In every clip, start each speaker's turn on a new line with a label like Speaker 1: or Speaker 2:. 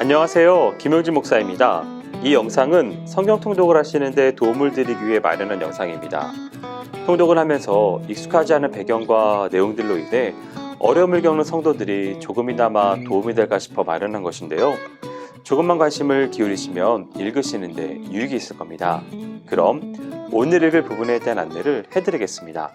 Speaker 1: 안녕하세요. 김용진 목사입니다. 이 영상은 성경 통독을 하시는데 도움을 드리기 위해 마련한 영상입니다. 통독을 하면서 익숙하지 않은 배경과 내용들로 인해 어려움을 겪는 성도들이 조금이나마 도움이 될까 싶어 마련한 것인데요. 조금만 관심을 기울이시면 읽으시는데 유익이 있을 겁니다. 그럼 오늘 읽을 부분에 대한 안내를 해드리겠습니다.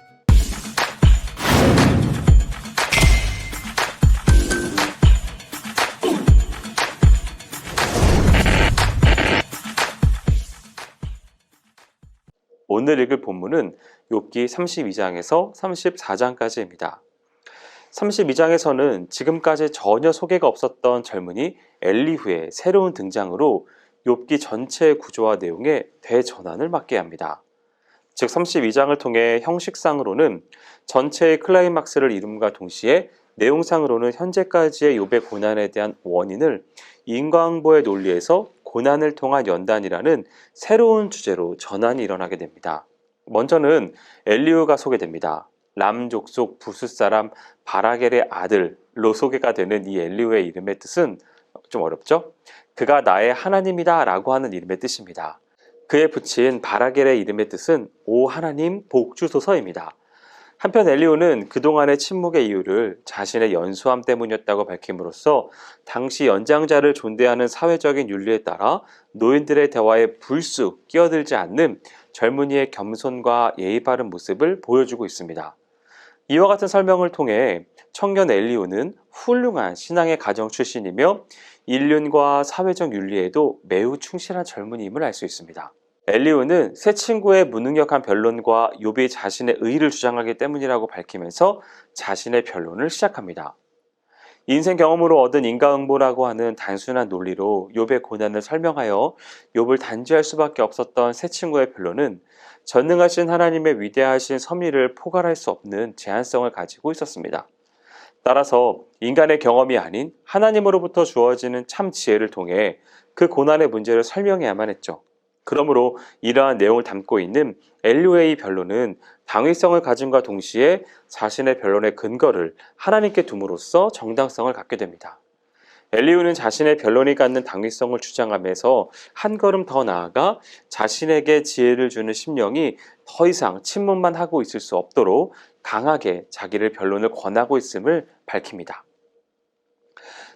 Speaker 1: 오늘 읽을 본문은 욥기 32장에서 34장까지입니다. 32장에서는 지금까지 전혀 소개가 없었던 젊은이 엘리후의 새로운 등장으로 욥기 전체의 구조와 내용에 대전환을 맞게 합니다. 즉 32장을 통해 형식상으로는 전체의 클라이막스를 이룸과 동시에 내용상으로는 현재까지의 욥의 고난에 대한 원인을 인과응보의 논리에서 고난을 통한 연단이라는 새로운 주제로 전환이 일어나게 됩니다. 먼저는 엘리우가 소개됩니다. 람 족 속 부스 사람 바라겔의 아들 로 소개가 되는 이 엘리우의 이름의 뜻은 좀 어렵죠? 그가 나의 하나님이다 라고 하는 이름의 뜻입니다. 그에 붙인 바라겔의 이름의 뜻은 오 하나님 복주소서입니다. 한편 엘리우는 그동안의 침묵의 이유를 자신의 연수함 때문이었다고 밝힘으로써 당시 연장자를 존대하는 사회적인 윤리에 따라 노인들의 대화에 불쑥 끼어들지 않는 젊은이의 겸손과 예의 바른 모습을 보여주고 있습니다. 이와 같은 설명을 통해 청년 엘리우는 훌륭한 신앙의 가정 출신이며 인륜과 사회적 윤리에도 매우 충실한 젊은이임을 알 수 있습니다. 엘리우는 새 친구의 무능력한 변론과 욥이 자신의 의의를 주장하기 때문이라고 밝히면서 자신의 변론을 시작합니다. 인생 경험으로 얻은 인과응보라고 하는 단순한 논리로 욥의 고난을 설명하여 욥을 단죄할 수밖에 없었던 새 친구의 변론은 전능하신 하나님의 위대하신 섭리를 포괄할 수 없는 제한성을 가지고 있었습니다. 따라서 인간의 경험이 아닌 하나님으로부터 주어지는 참 지혜를 통해 그 고난의 문제를 설명해야만 했죠. 그러므로 이러한 내용을 담고 있는 엘리오의 변론은 당위성을 가짐과 동시에 자신의 변론의 근거를 하나님께 둠으로써 정당성을 갖게 됩니다. 엘리우는 자신의 변론이 갖는 당위성을 주장하면서 한 걸음 더 나아가 자신에게 지혜를 주는 심령이 더 이상 침묵만 하고 있을 수 없도록 강하게 자기를 변론을 권하고 있음을 밝힙니다.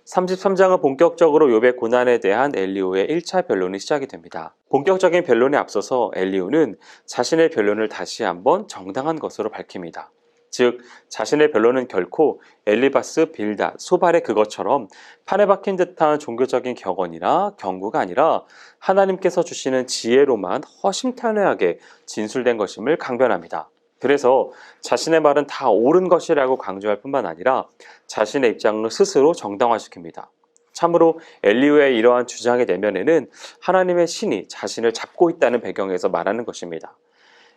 Speaker 1: 33장은 본격적으로 욥의 고난에 대한 엘리오의 1차 변론이 시작이 됩니다. 본격적인 변론에 앞서서 엘리오는 자신의 변론을 다시 한번 정당한 것으로 밝힙니다. 즉 자신의 변론은 결코 엘리바스, 빌다, 소발의 그것처럼 판에 박힌 듯한 종교적인 격언이나 경고가 아니라 하나님께서 주시는 지혜로만 허심탄회하게 진술된 것임을 강변합니다. 그래서 자신의 말은 다 옳은 것이라고 강조할 뿐만 아니라 자신의 입장을 스스로 정당화시킵니다. 참으로 엘리우의 이러한 주장의 내면에는 하나님의 신이 자신을 잡고 있다는 배경에서 말하는 것입니다.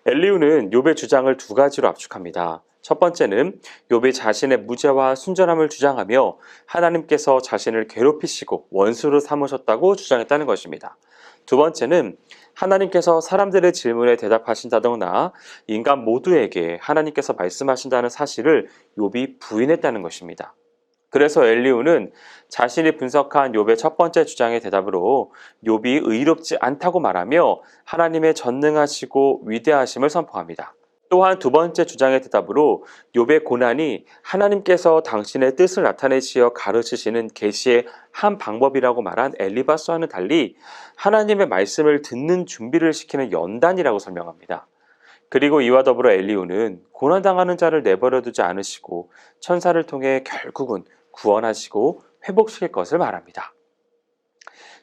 Speaker 1: 엘리우는 욥의 주장을 두 가지로 압축합니다. 첫 번째는 욥이 자신의 무죄와 순전함을 주장하며 하나님께서 자신을 괴롭히시고 원수로 삼으셨다고 주장했다는 것입니다. 두 번째는 하나님께서 사람들의 질문에 대답하신다거나 인간 모두에게 하나님께서 말씀하신다는 사실을 욥이 부인했다는 것입니다. 그래서 엘리우는 자신이 분석한 욥의 첫 번째 주장의 대답으로 욥이 의롭지 않다고 말하며 하나님의 전능하시고 위대하심을 선포합니다. 또한 두 번째 주장의 대답으로 욥의 고난이 하나님께서 당신의 뜻을 나타내시어 가르치시는 계시의 한 방법이라고 말한 엘리바스와는 달리 하나님의 말씀을 듣는 준비를 시키는 연단이라고 설명합니다. 그리고 이와 더불어 엘리우는 고난당하는 자를 내버려 두지 않으시고 천사를 통해 결국은 구원하시고 회복시킬 것을 말합니다.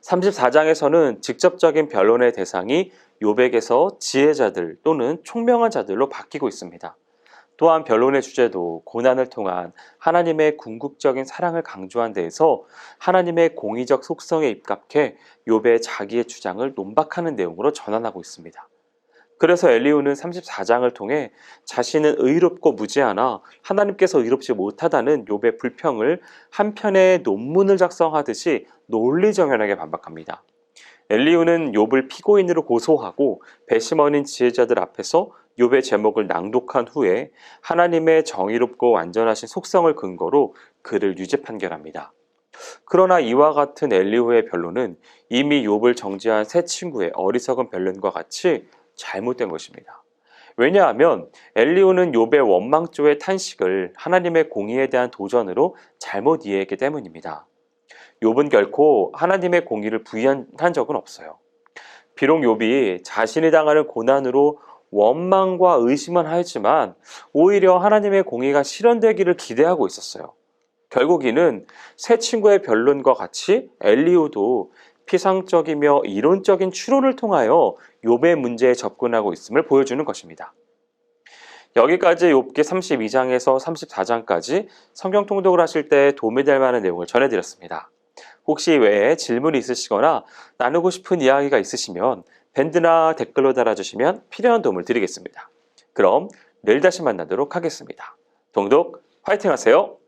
Speaker 1: 34장에서는 직접적인 변론의 대상이 요백에서 지혜자들 또는 총명한 자들로 바뀌고 있습니다. 또한 변론의 주제도 고난을 통한 하나님의 궁극적인 사랑을 강조한 데에서 하나님의 공의적 속성에 입각해 욥의 자기의 주장을 논박하는 내용으로 전환하고 있습니다. 그래서 엘리우는 34장을 통해 자신은 의롭고 무죄하나 하나님께서 의롭지 못하다는 욥의 불평을 한 편의 논문을 작성하듯이 논리정연하게 반박합니다. 엘리우는 욥을 피고인으로 고소하고 배심 어린 지혜자들 앞에서 욥의 제목을 낭독한 후에 하나님의 정의롭고 완전하신 속성을 근거로 그를 유죄 판결합니다. 그러나 이와 같은 엘리후의 변론은 이미 욥을 정죄한 세 친구의 어리석은 변론과 같이 잘못된 것입니다. 왜냐하면 엘리후는 욥의 원망조의 탄식을 하나님의 공의에 대한 도전으로 잘못 이해했기 때문입니다. 욥은 결코 하나님의 공의를 부인한 적은 없어요. 비록 욥이 자신이 당하는 고난으로 원망과 의심은 하였지만 오히려 하나님의 공의가 실현되기를 기대하고 있었어요. 결국 이는 새 친구의 변론과 같이 엘리우도 피상적이며 이론적인 추론을 통하여 욥의 문제에 접근하고 있음을 보여주는 것입니다. 여기까지 욥기 32장에서 34장까지 성경 통독을 하실 때 도움이 될 만한 내용을 전해드렸습니다. 혹시 외에 질문이 있으시거나 나누고 싶은 이야기가 있으시면 밴드나 댓글로 달아주시면 필요한 도움을 드리겠습니다. 그럼 내일 다시 만나도록 하겠습니다. 동독 화이팅 하세요.